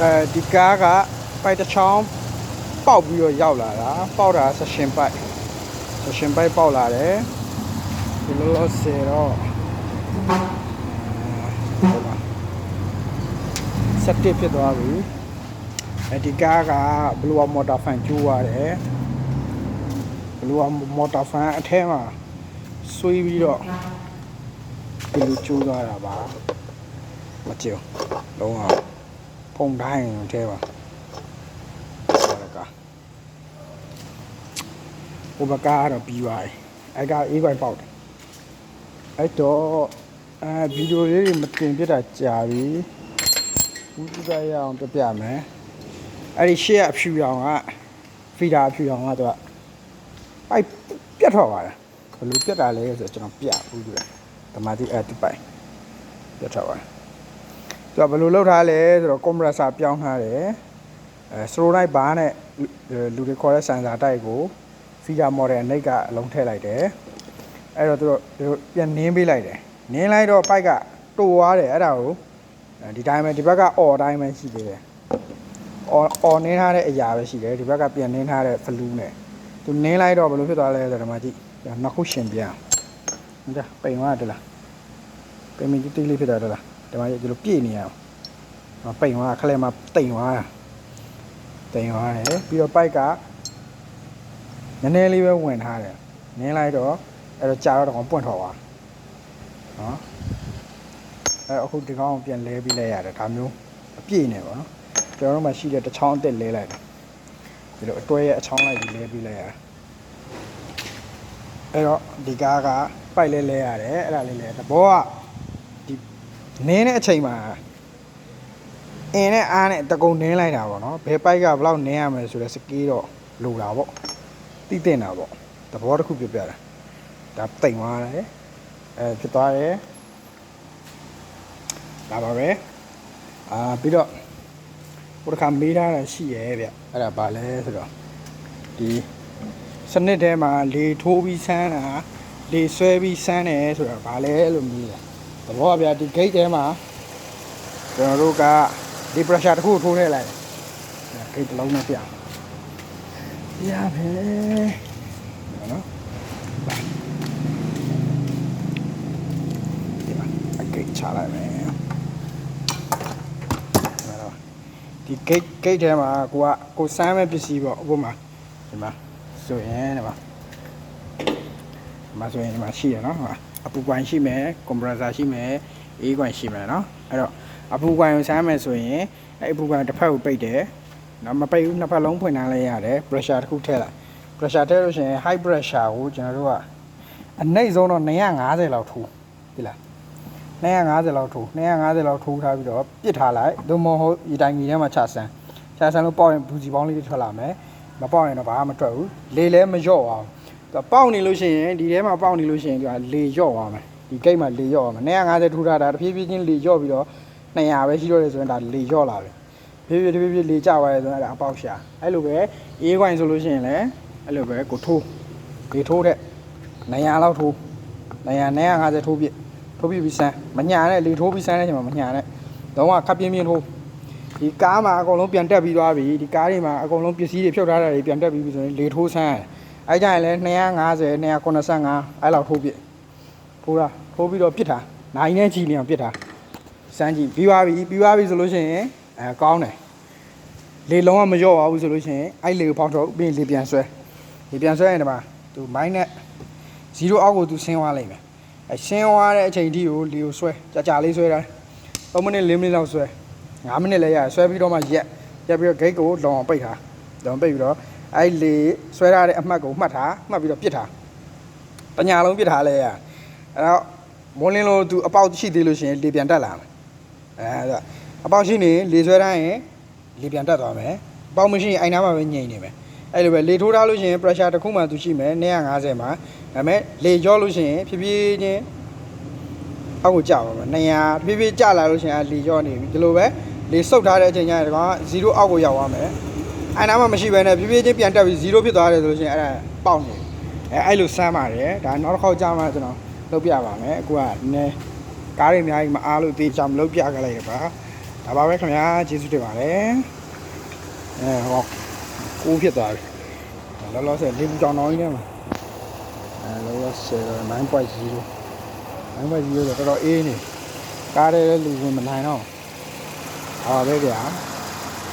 အဲဒီကားကပိုက်တစ်ချောင်းပေါက်ပြီးတော့ရောက်လာတာပေါက်တာဆက်ရှင်ပိုက်ဆက်ရှင်ပိုက်ပေါက်လာတယ်ဒီလိုလို့ဆယ်တော့ဟိုပါစက်တစ်ဖြစ်သွားပြီအဲဒီကားကဘလူးမော်တာဖန်ကျိုးရတယ်ဘလူးမော်တာဖန်အထဲမှာဆွေးပြီးတော့ဒီလိုကျိုးသွားတာပါမကြည့်ဘူးလုံးဝ ပုံတိုင်းထဲပါဟောကဟိုဘက်ကတော့ပြီးသွားပြီအဲ့ကအေးပိုင်ပေါက်တယ်အဲ့တော့အဲဗီဒီယိုလေးတွေမတင်ပြတာကြာပြီဘူးကြည့်ရအောင်ပြပြမယ်အဲ့ဒီရှေ့ကအဖြူရောင်ကဖီတာအဖြူရောင်ကသူကပိုက်ပြတ်ထွက်သွားတယ်ဘယ်လိုပြတ်တာလဲဆိုတော့ကျွန်တော်ပြဘူးတွေ့ဓမ္မတိအဲ့ဒီပိုက်ပြတ်ထွက်သွားတယ် သူကဘယ်လိုလုပ်ထားလဲဆိုတော့ကွန်ပရက်ဆာပြောင်းထားတယ်အဲစရိုလိုက်ဘားနဲ့လူတွေခေါ်တဲ့ဆန်ဆာတိုက်ကိုဖီဂျာမော်ဒယ်နှိတ်ကအလုံးထည့်လိုက်တယ်အဲ့တော့သူတို့သူတို့ပြန်နင်းပေးလိုက်တယ်နင်းလိုက်တော့ပိုက်ကတိုသွားတယ်အဲ့ဒါကိုဒီတိုင်းပဲဒီဘက်ကအော်တိုင်းပဲရှိသေးတယ်အော်အော်နင်းထားတဲ့အရာပဲရှိတယ်ဒီဘက်ကပြန်နင်းထားတဲ့ဖလူးနဲ့သူနင်းလိုက်တော့ဘယ်လိုဖြစ်သွားလဲဆိုတော့ဒီမှာကြည့်နှစ်ခုရှင်ပြန်ဟုတ်တယ်ပိန်သွားတယ်လားပိန်မီတိလေးဖြစ်တာတယ်လား ဒီမှာဒီလိုပြည့်နေရအောင်မပိန်သွားခလဲမှာတိမ်သွားတာတိမ်သွားတယ်ပြီးတော့ပိုက်ကနည်းနည်းလေးပဲဝင်ထားတယ်နင်းလိုက်တော့အဲ့တော့ကြာတော့ကောင်ပွင့်ထွက်သွားနော်အဲ့အခုဒီကောင်ကိုပြန်လဲပြီးလဲရတယ်ဒါမျိုးအပြည့်နေပါနော်ကျွန်တော်တို့မှာရှိတဲ့တစ်ချောင်းအစ်စ်လဲလိုက်တယ်ဒီလိုအတွဲရဲ့အချောင်းလိုက်ပြီးလဲပြီးလဲရတယ်အဲ့တော့ဒီကားကပိုက်လဲလဲရတယ်အဲ့ဒါလေးလဲတဘောက နင်းတဲ့အချိန်မှာအင်းနဲ့အားနဲ့တကုံနင်းလိုက်တာပေါ့နော်ဘယ်ပိုက်ကဘယ်လောက်နင်းရမလဲဆိုတော့စကေးတော့လိုတာပေါ့တိတင်တာပေါ့သဘောတစ်ခုပြပြတာဒါတိမ်သွားတယ်အဲဖြစ်သွားတယ်ဒါပါပဲအာပြီးတော့ဘုရားမေးထားတာရှိရဲ့ဗျအဲ့ဒါဘာလဲဆိုတော့ဒီစနစ်ထဲမှာလေထိုးပြီးဆန်းတာလေဆွဲပြီးဆန်းတယ်ဆိုတော့ဘာလဲလို့မေးတယ် သဘောကဗျာဒီ gate ထဲမှာကျွန်တော်တို့ကဒီ pressure တစ်ခုထိုးထည့်လိုက်တယ် gate တစ်လုံးနဲ့ပြအောင်ရပဲနော်ဒီမှာ gate ချလိုက်မယ်ဒီ gate gate ထဲမှာကိုကကိုစမ်းမဲ့ပစ္စည်းပေါ့ဥပမာဒီမှာဆိုရင်ဒီမှာဒီမှာဆိုရင်ဒီမှာရှိရနော်ဟုတ်လား အပူပိုင်းရှိမယ်ကွန်ပရက်ဆာရှိမယ်အေးကွန်ရှိမယ်နော်အဲ့တော့အပူပိုင်းကိုဆိုင်းမယ်ဆိုရင်အဲ့အပူပိုင်းတစ်ဖက်ကိုပိတ်တယ်နော်မပိတ်ဘူးနှစ်ဖက်လုံးဖွင့်ထားလိုက်ရတယ် pressure တစ်ခုထည့်လိုက် pressure ထည့်လို့ရှိရင် high pressure ကိုကျွန်တော်တို့ကအနှိမ့်ဆုံးတော့250လောက်ထိုးဒီလား250လောက်ထိုး250လောက်ထိုးထားပြီးတော့ပစ်ထားလိုက်သို့မဟုတ်ဒီတိုင်းကြီးထဲမှာခြာဆန်းခြာဆန်းလို့ပေါက်ရင်ဘူးစီပေါင်းလေးတွေထွက်လာမယ်မပေါက်ရင်တော့ဘာမှမထွက်ဘူးလေလည်းမလျော့အောင် ပေါက်နေလို့ရှိရင်ဒီထဲမှာပေါက်နေလို့ရှိရင်သူကလေလျော့သွားမယ်ဒီဂိတ်မှာလေလျော့သွားမယ်250ထူထားတာတဖြည်းဖြည်းချင်းလေလျော့ပြီးတော့200ပဲရှိတော့တယ်ဆိုရင်ဒါလေလျော့လာတယ်ဖြည်းဖြည်းဖြည်းဖြည်းလေကျသွားတယ်ဆိုရင်အဲ့ဒါအပေါက်ရှာအဲ့လိုပဲအေးခွိုင်းဆိုလို့ရှိရင်လည်းအဲ့လိုပဲကိုထိုးလေထိုးတဲ့200လောက်ထိုး200 250ထိုးပြထိုးပြပြီးစမ်းမညာနဲ့လေထိုးပြီးစမ်းတဲ့ချိန်မှာမညာနဲ့တော့ကခပ်ပြင်းပြင်းထိုးဒီကားမှာအကုန်လုံးပြန်တက်ပြီးသွားပြီဒီကားတွေမှာအကုန်လုံးပစ္စည်းတွေဖြုတ်ထားတာတွေပြန်တက်ပြီးပြီဆိုရင်လေထိုးဆန်းရတယ် အဲ့ကြရင်လည်း250 285အဲ့လောက်ထိုးပြစ်ထိုးတာထိုးပြီးတော့ပြစ်တာနိုင်နဲ့ချီနေအောင်ပြစ်တာစမ်းကြည့်ပြီးသွားပြီပြီးသွားပြီဆိုလို့ရှိရင်အဲကောင်းတယ်လေလုံးဝမလျော့ပါဘူးဆိုလို့ရှိရင်အဲ့လေကိုဖောက်ထုတ်ပြီးလေပြန်ဆွဲလေပြန်ဆွဲရင်ဒီမှာသူမိုင်းနဲ့0အောက်ကိုသူဆင်းသွားလိုက်မယ်အဲဆင်းသွားတဲ့အချိန်ထိကိုလေကိုဆွဲကြာကြာလေးဆွဲတာ3မိနစ်4မိနစ်လောက်ဆွဲ5မိနစ်လည်းရတယ်ဆွဲပြီးတော့မှရက်ရက်ပြီးတော့ gate ကိုလောအောင်ပိတ်ထားလောအောင်ပိတ်ပြီးတော့ အဲ့လေဆွဲထားတဲ့အမှတ်ကိုမှတ်ထားမှတ်ပြီးတော့ပြစ်ထားပညာလုံးပြစ်ထားလဲရအဲ့တော့မွန်းလင်းလို့သူအပေါက်ရှိသေးလို့ရှိရင်လေပြန်တက်လာမယ်အဲဒါအပေါက်ရှိနေလေဆွဲထားရင်လေပြန်တက်သွားမယ်အပေါက်မရှိရင်အိုင်နာမှာပဲငြိမ်နေမယ်အဲ့လိုပဲလေထိုးထားလို့ရှိရင် pressure တစ်ခုမှသူရှိမယ်250မှာဒါပေမဲ့လေကြောလို့ရှိရင်ဖြည်းဖြည်းချင်းအောက်ကိုကျပါမယ်200ဖြည်းဖြည်းကျလာလို့ရှိရင်လေကြောနေပြီဒီလိုပဲလေစုပ်ထားတဲ့အချိန်ကျရင်ဒီကောင်က0အောက်ကိုရောက်သွားမယ် အဲ့နားမှာမရှိဘဲနဲ့ဖြည်းဖြည်းချင်းပြန်တက်ပြီး0ဖြစ်သွားတယ်ဆိုလို့ရှိရင်အဲ့ဒါပေါက်နေအဲအဲ့လိုဆမ်းပါတယ်ဒါနောက်တစ်ခေါက်ကြာမှကျွန်တော်လုပ်ပြပါမယ်အခုကနည်းကားတွေအများကြီးမအားလို့သေးချာမလုပ်ပြခဲ့လိုက်ရပါဒါပါပဲခင်ဗျာကျေးဇူးတင်ပါတယ်အဲဟောကိုးဖြစ်သွားပြီလောလောဆယ်လေးဘူးတောင်တောင်ကြီးထဲမှာအဲလောလောဆယ်9.0 9.0ဆိုတော့တော်တော်အေးနေကားတွေလည်းလူဝင်မနိုင်တော့ဟာပဲဗျာ